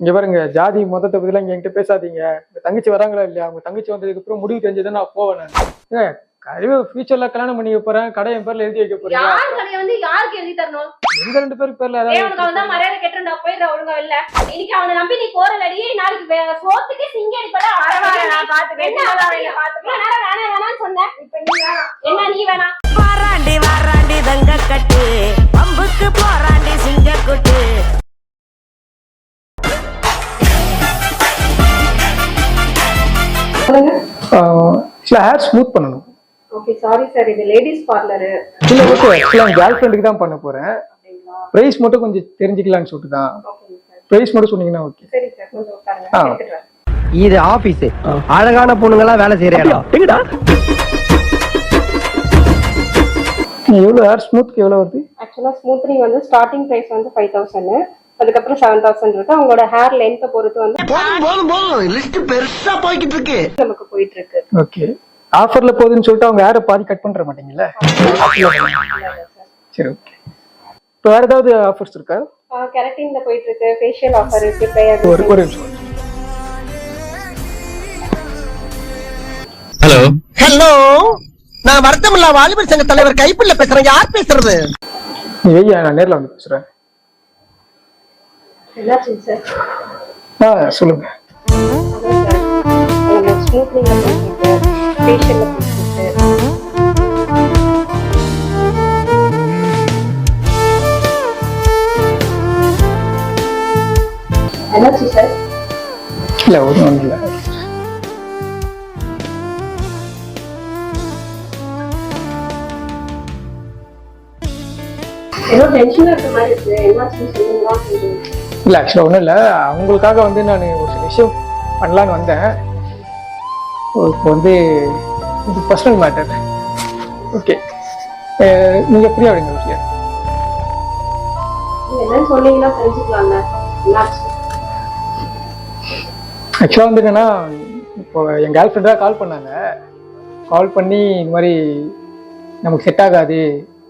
இங்க பாருங்க ஜாதி மொத்தத்தை பத்திலாம் இங்க என்கிட்ட பேசாதீங்க. உங்க தங்கச்சி வராங்களா இல்லையா? உங்க தங்கச்சி வந்ததுக்கு அப்புறம் முடிவு தெரிஞ்சதுன்னு நான் போவேன் நான். கழிவு ஃபியூச்சர்ல கல்யாணம் பண்ணி வைக்க போறேன் கடை என் பேர்ல எழுதி வைக்க போறீங்க யார் கடையை வந்து யாருக்கு எழுதி தரணும்? எங்க ரெண்டு பேருக்கு பேர்ல ஏய் உனக்கு அவன் தான் மரியாதை கெட்டுண்டா போயிடுற ஒழுங்கா இல்ல. இன்னைக்கு அவனை நம்பி நீ போறலடி நாளைக்கு சோத்துக்கே சிங்கடி பட பரவாயில்ல, நான் பாத்துக்கிறேன். என்ன அவன் ஆக்சுவலா ஹேர் ஸ்மூத் பண்ணணும். ஓகே சாரி சார் இது லேடிஸ் பார்லரு இல்ல ஓகே ஆக்சுவலா என் கேர்ள் ஃப்ரெண்டுக்கு தான் பண்ண போறேன். பிரைஸ் மட்டும் கொஞ்சம் தெரிஞ்சுக்கலாம்னு சொல்லிட்டு தான். பிரைஸ் மட்டும் சொன்னீங்கன்னா ஓகே சரி சார் கொஞ்சம் உட்காருங்க. ஆ. இது ஆபீஸ் அழகான பொண்ணுங்களா வேலை செய்யற இடம் எங்கடா? எவ்வளவு ஹேர் ஸ்மூத்க்கு எவ்வளவு வருது? ஆக்சுவலா ஸ்மூத்னிங் வந்து ஸ்டார்டிங் பிரைஸ் வந்து ஃபைவ் தௌசண்ட் அதுக்கப்புறம் செவன் தௌசண்ட் இருக்கு. அவங்களோட ஹேர் லென்த்தை பொறுத்து வந்து போதும் போதும் போதும். லிஸ்ட் பெருசா போய்கிட்டு இருக்கு. நமக்கு போயிட்டு இருக்கு. ஓகே ஆஃபர்ல போகுதுன்னு சொல்லிட்டு அவங்க ஹேரை பாதி கட் பண்ற மாட்டீங்கல்ல? சரி ஓகே இப்போ வேற ஏதாவது ஆஃபர்ஸ் இருக்கா? கெரட்டின்ல போயிட்டு இருக்கு. ஃபேஷியல் ஆஃபர் இருக்கு. ஒரு ஒரு நிமிஷம். ஹலோ ஹலோ நான் வருத்தமில்லா வாலிபர் சங்க தலைவர் கைப்பிள்ள பேசுறேன். யார் பேசுறது? வெய்யா நான் நேர்ல வந்து பேசுறேன் என்னாச்சுங்க சார் ஆ சொல்லுங்க ஸ்மூத்னிங்ல போயிட்டு இருக்கு ஃபேஷியல்ல போயிட்டு இருக்கு என்னாச்சு சார்? இல்ல ஒன்றும் இல்லை ஏதோ டென்ஷனா இருக்க மாதிரி இருக்கு. என்னாச்சுன்னு சொல்லுங்களா இல்லை ஆக்சுவலாக ஒன்றும் இல்லை. அவங்களுக்காக வந்து நான் ஒரு சில விஷயம் பண்ணலான்னு வந்தேன். இப்போ வந்து இது பர்சனல் மேட்டர் ஓகே நீங்கள் ஃப்ரீயாக விடுங்க வீட்டில் ஆக்சுவலாக வந்து என்னன்னா இப்போ என் கேர்ள் ஃப்ரெண்டாக கால் பண்ணாங்க. கால் பண்ணி இந்த மாதிரி நமக்கு செட் ஆகாது.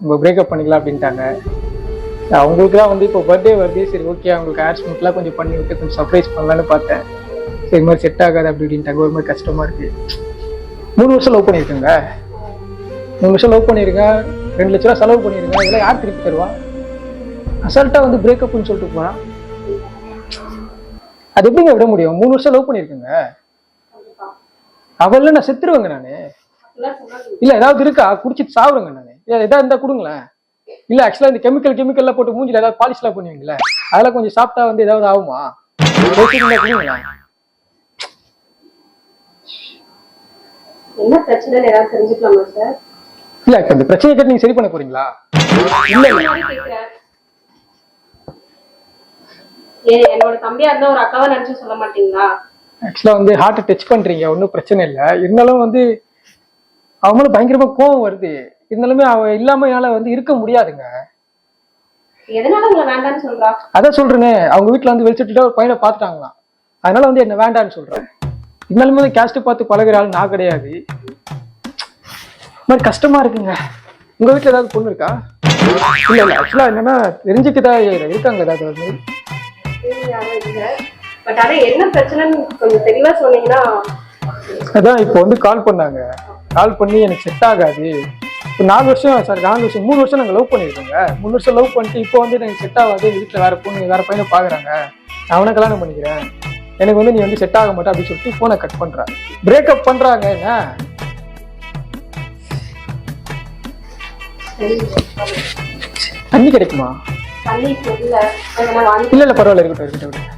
நம்ம பிரேக்கப் பண்ணிக்கலாம் அப்படின்ட்டாங்க. அவங்களுக்குலாம் வந்து இப்போ பர்த்டே வருது சரி ஓகே அவங்களுக்கு ஹேர் ஸ்மூத்லாம் கொஞ்சம் பண்ணி விட்டு கொஞ்சம் சர்ப்ரைஸ் பண்ணலான்னு பார்த்தேன். சரி இது மாதிரி செட் ஆகாது அப்படி இப்படின்ட்டாங்க ஒரு மாதிரி கஷ்டமாக இருக்கு. மூணு வருஷம் லவ் பண்ணியிருக்கேங்க. மூணு வருஷம் லவ் பண்ணியிருக்கேன். ரெண்டு லட்ச ரூபா செலவு பண்ணியிருக்கேன். இதெல்லாம் யார் திருப்பி தருவா? அசால்ட்டாக வந்து பிரேக்கப்னு சொல்லிட்டு போகிறான் அது எப்படிங்க விட முடியும்? மூணு வருஷம் லவ் பண்ணியிருக்கேங்க. அவள்ல நான் செத்துருவேங்க நான். இல்லை ஏதாவது இருக்கா? குடிச்சிட்டு சாவுறேங்க நான். ஏ- ஏதாவது இருந்தால் கொடுங்களேன். இல்ல ஆக்சுவலா இந்த கெமிக்கல் கெமிக்கல்லாம் போட்டு மூஞ்சில ஏதாவது பாலிஷ்லாம் பண்ணுவீங்கல்ல? அதெல்லாம் கொஞ்சம் சாப்பிட்டா வந்து ஏதாவது ஆகுமா? என்ன பிரச்சனைன்னு ஏதாவது தெரிஞ்சுக்கலாமா சார் இல்ல இப்ப இந்த பிரச்சனை கேட்டு நீங்க சரி பண்ண போறீங்களா? இல்ல என்னோட தம்பியா இருந்தா ஒரு அக்காவை நினைச்சு சொல்ல மாட்டீங்களா? ஆக்சுவலா வந்து ஹார்ட்டை டச் பண்றீங்க ஒன்றும் பிரச்சனை இல்லை. இருந்தாலும் வந்து அவங்களும் பயங்கரமா கோவம் வருது. இருந்தாலுமே அவ இல்லாம என்னால வந்து இருக்க முடியாதுங்க. அதான் சொல்றேனே அவங்க வீட்ல வந்து வெளிச்சிட்டு ஒரு பையனை பார்த்துட்டாங்களாம். அதனால வந்து என்ன வேண்டான்னு சொல்றேன் இருந்தாலுமே வந்து கேஸ்ட் பார்த்து பழகுற ஆள் நான் கிடையாது. மாதிரி கஷ்டமா இருக்குங்க. உங்க வீட்ல ஏதாவது பொண்ணு இருக்கா? இல்ல இல்ல ஆக்சுவலா என்னன்னா தெரிஞ்சுக்கிட்டா இருக்காங்க ஏதாவது. பட் ஆனா என்ன பிரச்சனைன்னு கொஞ்சம் தெளிவா சொன்னீங்கன்னா அதான் இப்போ வந்து கால் பண்ணாங்க. கால் பண்ணி எனக்கு செட் ஆகாது. இப்போ நாலு வருஷம் சாரி நாலு வருஷம் மூணு வருஷம் நாங்கள் லவ் பண்ணியிருக்கோங்க. மூணு வருஷம் லவ் பண்ணிட்டு இப்போ வந்து எனக்கு செட் ஆகாது வீட்டில் வேற பொண்ணு வேற பையனை பார்க்குறாங்க நான் அவனை கல்யாணம் பண்ணிக்கிறேன். எனக்கு வந்து நீ வந்து செட் ஆக மாட்டே அப்படின்னு சொல்லிட்டு ஃபோனை கட் பண்றான் பிரேக்கப் பண்றாங்க என்ன? தண்ணி கிடைக்குமா? இல்ல இல்ல பரவாயில்ல இருக்கட்டும் இருக்கட்டும்.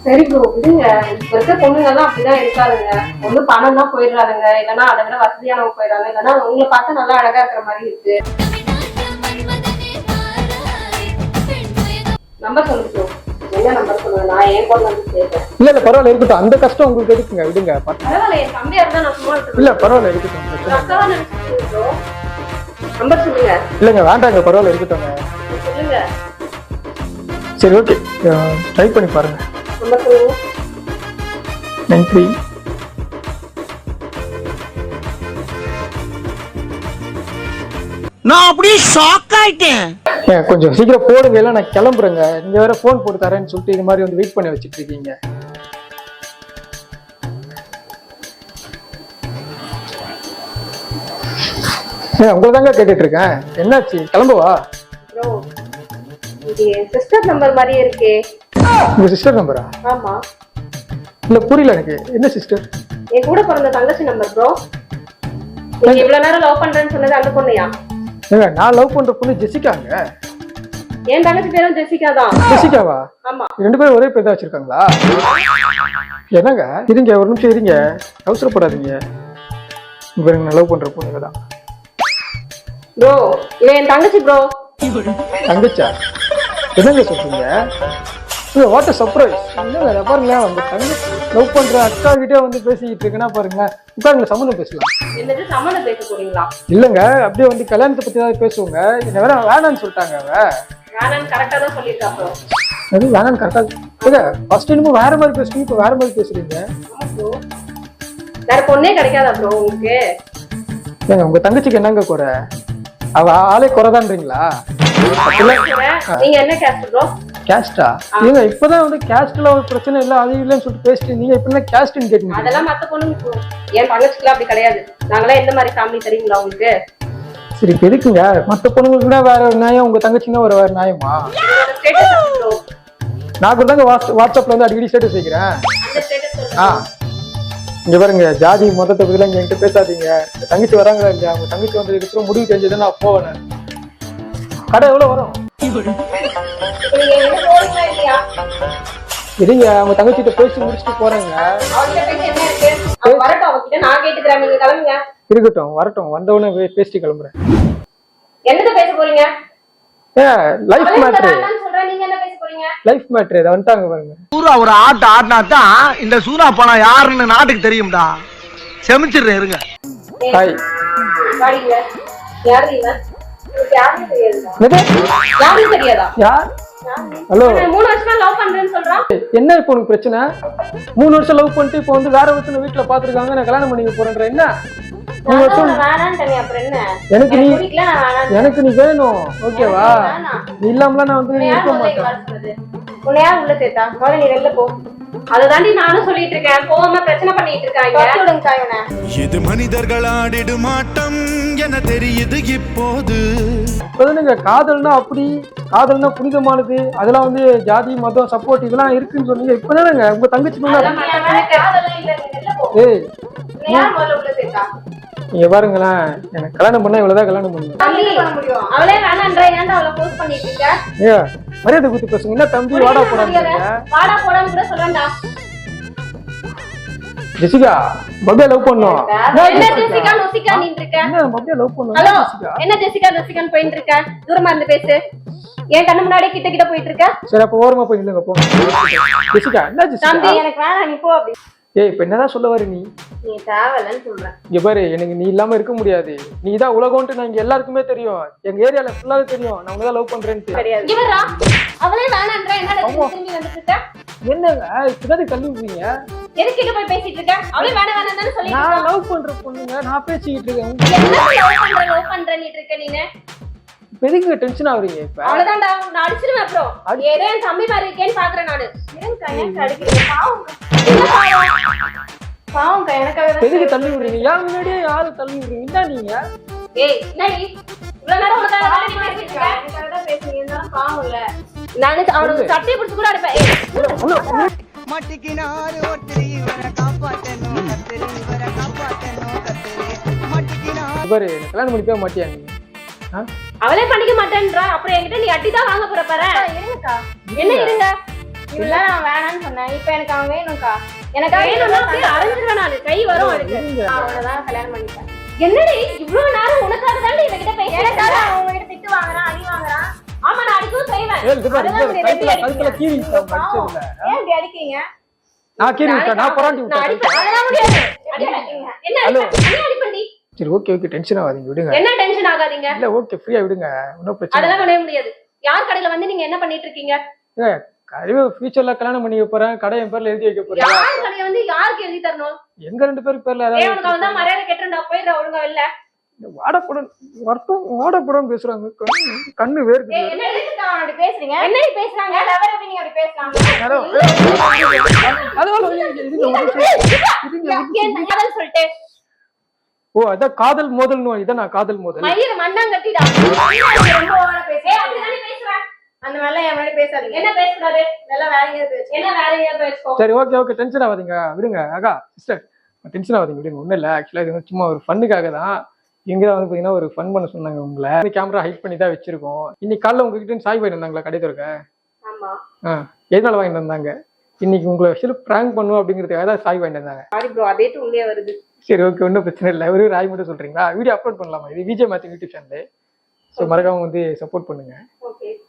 சரி ப்ரோ விடுங்க. இப்ப இருக்க பொண்ணுங்க எல்லாம் அப்படிதான் இருக்காதுங்க. ஒண்ணு பணம் தான் போயிடுறாங்க இல்லைன்னா அதை விட வசதியானவங்க போயிடுறாங்க இல்லைன்னா உங்களை பார்த்தா நல்லா அழகா இருக்கிற மாதிரி இருக்கு. நம்பர் சொல்லுங்க ப்ரோ என்ன நம்பர் சொல்லுங்க? நான் ஏன் பொண்ணு வந்து இல்ல இல்ல பரவாயில்ல இருக்கட்டும். அந்த கஷ்டம் உங்களுக்கு எதுக்குங்க விடுங்க. பரவா- பரவாயில்ல என் தம்பியா இருந்தா நான் சும்மா இருக்கேன் இல்ல பரவாயில்ல இருக்கட்டும். நம்பர் சொல்லுங்க. இல்லைங்க வேண்டாங்க. பரவாயில்ல இருக்கட்டும்ங்க. சொல்லுங்க. சரி ஓகே ட்ரை பண்ணி பாருங்க. சொல்லுங்க நைன் அப்படியே ஷாக் ஆயிட்டேன். கொஞ்சம் சீக்கிரம் போடுங்க இல்லை நான் கிளம்புறேங்க. நீங்க வேற ஃபோன் போட்டு தரேன்னு சொல்லிட்டு இது மாதிரி வந்து வெயிட் பண்ணி வச்சுட்டு இருக்கீங்க உங்களை தாங்க கேட்டுட்டு இருக்கேன் என்னாச்சு? கிளம்புவா? இது சிஸ்டர் நம்பர் மாதிரியே இருக்கே. உங்க சிஸ்டர் நம்பரா ஆமா. இல்ல புரியல எனக்கு. என்ன சிஸ்டர் என் கூட பிறந்த தங்கச்சி நம்பர் ப்ரோ நீங்க இவ்வளவு நேரம் லவ் பண்றேன்னு சொன்னது அந்த பொண்ணுயா? ஏங்க நான் லவ் பண்ற பொண்ணு ஜெசிகாங்க என் தங்கச்சி பேரும் ஜெசிகா தான். ஜெசிகாவா? ஆமா. ரெண்டு பேரும் ஒரே பேர் தான் வச்சிருக்காங்களா? என்னங்க? இருங்க ஒரு நிமிஷம் இருங்க. அவசரப்படாதீங்க. பாருங்க நான் லவ் பண்ற பொண்ணு தான் ப்ரோ இவன் என் தங்கச்சி ப்ரோ தங்கச்சா? என்னங்க சொல்றீங்க? வாட் சர்ப்ரைஸ் இதை பாருங்களேன் உங்க தங்கச்சி லவ் பண்ற அக்கா கிட்டே வந்து பேசிக்கிட்டு இருக்கேன்னா பாருங்களேன் உட்காருங்க சம்மந்தம் பேசலாம். இல்லங்க அப்படியே வந்து கல்யாணத்தை பத்தி ஏதாவது பேசுவோங்க. என்ன வேற வேணாம்னு சொல்லிட்டாங்க அவ. வேணான்னு கரெக்டா ஏங்க ஃபர்ஸ்ட் என்னமோ வேற மாதிரி பேசுறீங்க இப்போ வேற மாதிரி பேசுறீங்க. வேற பொண்ணே கிடைக்காதா ப்ரோ உங்களுக்கு? ஏங்க உங்க தங்கச்சிக்கு என்னங்க குறை? அவ ஆளே குறைதான்றீங்களா? நீங்க என்ன கேஸ்ட் ப்ரோ கேஸ்டா ஏங்க இப்பதான் வந்து கேஸ்ட்ல ஒரு பிரச்சனை இல்ல அது இல்லைன்னு சொல்லிட்டு பேசிட்டு நீங்க இப்ப கேஸ்ட்னு கேட்டீங்க அதெல்லாம் மத்த பொண்ணுங்க. என் தங்கச்சிக்குலாம் அப்படி கிடையாது. நாங்களாம் எந்த மாதிரி ஃபேமிலி தெரியுங்களா உங்களுக்கு? சரி எதுக்குங்க? மத்த பொண்ணுங்களுக்கு வேற ஒரு நியாயம் உங்க தங்கச்சின்னா ஒரு வேற நியாயமா? நான் கூட தாங்க வாட்ஸ் வாட்ஸ்அப்ல வந்து அடிக்கடி ஸ்டேட்டஸ் வைக்கிறேன். ஆ. இங்க பாருங்க ஜாதி மதத்தை பத்திலாம் இங்க என்கிட்ட பேசாதீங்க. தங்கச்சி வராங்களா இல்லையா? உங்க தங்கச்சி வந்து இதுக்கு முடிவு தெரிஞ்சது நான் போவேன். கடை எவ்வளவு வரும்? இருங்க உங்க தங்கச்சிட்ட பேசி முடிச்சுட்டு போறேங்க. இருக்கட்டும் வரட்டும் வந்தவொடனே பேசிட்டு கிளம்புறேன். என்னது பேச போறீங்க? லைஃப் மேட்ரு வேண்டாம்னு சொல்றேன் நீங்க என்ன பேச போறீங்க? லைஃப் மேட்ரு இதை வந்துட்டாங்க பாருங்க. சூரா ஒரு ஆட்டு ஆடினா தான் இந்த சூரா பணம் யாருன்னு நாட்டுக்கு தெரியும்டா. செமிச்சிடுறேன் இருங்க. Hi hello. மூணு வருஷமா லவ் பண்றேன்னு சொல்றான் என்ன இப்போ உனக்கு பிரச்சனை? மூணு வருஷம் லவ் பண்ணிட்டு இப்போ வந்து வேற ஒருத்தனை வீட்டுல பாத்துருக்காங்க நான் கல்யாணம் பண்ணிக்க போறேன்ற என்ன? எனக்கு நீ எனக்கு வேணாம். எனக்கு நீ வேணும். ஓகேவா? வேணாம். நீ இல்லாமலாம் நான் வந்து உன்னை யார் இருக்க முதல்ல இங்க மாட்டேன். வர சொன்னது? உன்னை யார் உள்ள சேர்த்தா முதல்ல நீ வெளில போ. அதை தாண்டி நானும் சொல்லிட்டு இருக்கேன். போகாம பிரச்சனை பண்ணிட்டு இருக்காங்க. விடுங்க தாயவனை இது மனிதர்கள் ஆடிடும் ஆட்டம்? என தெரியுது இப்போது. இப்பதானுங்க காதல்னா அப்படி காதல்னா புனிதமானது அதெல்லாம் வந்து ஜாதி மதம் சப்போர்ட் இதெல்லாம் இருக்குன்னு சொன்னீங்க இப்பதானங்க உங்க தங்கச்சி ஏய் நீங்க பாருங்களேன் எனக்கு கல்யாணம் பண்ணா இவ்வளவுதான் கல்யாணம் பண்ணுவேன். மரியாதை குத்து பேசுங்க என்ன தம்பி வாடா போடாங்க வாடா போடான்னு கூட சொல்றேன்டா ஜெசிகா பப்பியா லவ் பண்ணோம். என்ன ஜெசிகா நொசிகா நின்று இருக்க என்ன லவ் பண்ணோம். ஹலோ என்ன ஜெசிகா ஜெசிகான்னு போயிட்டு இருக்க தூரமா இருந்து பேசு. என் கண்ணு முன்னாடியே கிட்ட கிட்ட போயிட்டு இருக்க சரி அப்ப ஓரமா போய் நில்லுங்க போ. ஜெசிகா என்ன ஜெசிகா? தம்பி எனக்கு வேணாம் நீ போ அப்படி. ஏய் இப்ப என்னதான் சொல்ல வர நீ? நீ தேவையில்லன்னு இங்க பாரு எனக்கு நீ இல்லாம இருக்க முடியாது. நீ தான் உலகம்ட்டு நான் இங்க எல்லாருக்குமே தெரியும். எங்க ஏரியால ஃபுல்லாவே தெரியும். நான் உனதான் லவ் பண்றேன்ட்டு. கிடையாது இவரா அவளே வேணான்ற என்ன திரும்பி திரும்பி வந்துட்டு இருக்க? என்னங்க? இப்பதான் விடுறீங்க? எதுக்கு கிட்ட போய் பேசிட்டு இருக்க? அவளே வேணாம் வேணாம் சொல்லி நான் லவ் பண்ற பொண்ணுங்க நான் பேசிக்கிட்டு இருக்கேன். என்ன லவ் பண்ற லவ் பண்றேன்னு இருக்க நீங்க எதுக்கு டென்ஷன் ஆகுறீங்க இப்ப? அவ்வளவுதான்டா நான் அடிச்சிருவேன் அப்புறம். ஏதோ என் தம்பி மாதிரி இருக்கேன்னு பாக்குறேன் நானு. ஏன் பாவம். பாவம்க்கா எனக்காக எதுக்கு தள்ளி விடுறீங்க? யார் முன்னாடியே யாரு தள்ளி விடுறீங்க? நீங்க. ஏய் என்னடி இவ்வளவு நேரம் உனக்காக தானே நீ பேசிட்டு இருக்க எனக்காக தான் பேசுறீங்க. இருந்தாலும் பாவம் இல்ல. நானு அவனுக்கு சட்டையை பிடிச்சு கூட அடிப்பேன். ஏய், மட்டிக்கினாரு ஒருத்தர் இவரை காப்பாத்தணும் கத்திரி இவரை காப்பாத்தணும் கத்திரி மட்டிக்கினார். பாரு எனக்கு கல்யாணம் பண்ணிக்கவே மாட்டியா நீ? ஆ? அவளே பண்ணிக்க மாட்டேன்றா. அப்புறம் என்கிட்ட நீ அடி தான் வாங்க போற பாரு. என்ன இருங்க? நான் வேணாம்னு சொன்னேன். இப்ப எனக்கு அவன் வேணும்க்கா. எனக்கு வேணும்னா அப்படியே அரைஞ்சிருவேன் நானு. கை வரும் அதுக்கு இருங்க. அவனதான் கல்யாணம் பண்ணிட்டேன் என்னடி? இவ்வளவு நேரம் உனக்காக தாண்டி இவகிட்ட பேசிட்டு எனக்காக இருக்கேன். அவங்க கிட்ட திட்டு வாங்குறான் அடி வாங்குறான். ஆமா நான் அடிக்கவும் செய்வேன். ஏய், இது பாரு, இது அதெல்லாம் பாரு, நீங்க கழுத்துல- எப்படி கழுத்துல கீறி விட்டா பாவம். மடிச்சதுல. ஏன் இப்படி அடிக்கீங்க நான் கீறி விட்டேன். நான் புறாண்டி நான் விட்டேன் அடிப்பேன். அதெல்லாம் முடியாது அடி அடிப்பீங்க. என்ன அடிப்பண்டி சரி ஓகே ஓகே டென்ஷன் ஆகாதீங்க விடுங்க. என்ன டென்ஷன் ஆகாதீங்க? இல்ல ஓகே ஃப்ரீயா விடுங்க. ஒன்றும் பிரச்சனை அதெல்லாம் பண்ணவே முடியாது. யார் கடையில வந்து நீங்க என்ன பண்ணிட்டு இருக்கீங்க? கழிவு ஃபியூச்சர்ல கல்யாணம் பண்ணிக்க போறேன் கடை என் பேர்ல எழுதி வைக்க போறேன் யார் கடையில வந்து யாருக்கு எழுதி தரணும் எங்க ரெண்டு பேருக்கு பேர்ல ஏதாவது உனக்கு அவன் தான் மரியாதை கெட்டுண்டா போயிடுற ஒழுங்கா இல்ல இந்த வாடப்படம் வருத்தம் வாடப்படம் பேசுறாங்க கண்ணு கண்ணு வேர்க்குது ஏய், என்ன எதுக்கு அப்படி பேசுறீங்க என்னடி பேசுறாங்க லவர் நீங்க அப்படி இருங்க. காதல் சொல்லிட்டு ஓ அதான் காதல் மோதல்னு இதான் நான் காதல் மோதல் மயிர் மண்ணாங்கட்டிடா ரொம்ப அந்த மாதிரிலாம் என் முன்னாடி பேசாதீங்க. என்ன பேசுறாரு நல்லா வேற எங்கேயாவது பேசு என்ன வேற எங்கேயாவது பேசுக்கோ சரி ஓகே ஓகே டென்ஷன் ஆகாதீங்க. விடுங்க அக்கா சிஸ்டர் டென்ஷன் ஆகாதீங்க விடுங்க. ஒன்றும் இல்லை ஆக்சுவலாக இது வந்து சும்மா ஒரு ஃபன்னுக்காக தான். இங்கே தான் வந்து பார்த்தீங்கன்னா ஒரு ஃபன் பண்ண சொன்னாங்க உங்களை. கேமரா ஹைட் பண்ணி தான் வச்சிருக்கோம். இன்னைக்கு காலைல உங்ககிட்ட சாய் வாங்கிட்டு வந்தாங்களா கடை திறக்க ஆமா. ஆ எதனால வாங்கிட்டு வந்தாங்க? இன்னைக்கு உங்களை வச்சு ப்ராங்க் பண்ணும் அப்படிங்கிறதுக்காக தான் சாய் வாங்கிட்டு வந்தாங்க. சாரி ப்ரோ அதே உள்ளே வருது. சரி ஓகே ஒன்றும் பிரச்சனை இல்லை. ஒரு ராய் மட்டும் சொல்றீங்களா? வீடியோ அப்லோட் பண்ணலாமா? இது விஜய் மேத்திங் யூடியூப் சேனல் ஸோ மறக்காம வந்து சப்போர்ட் பண்ணுங்க. ஓகே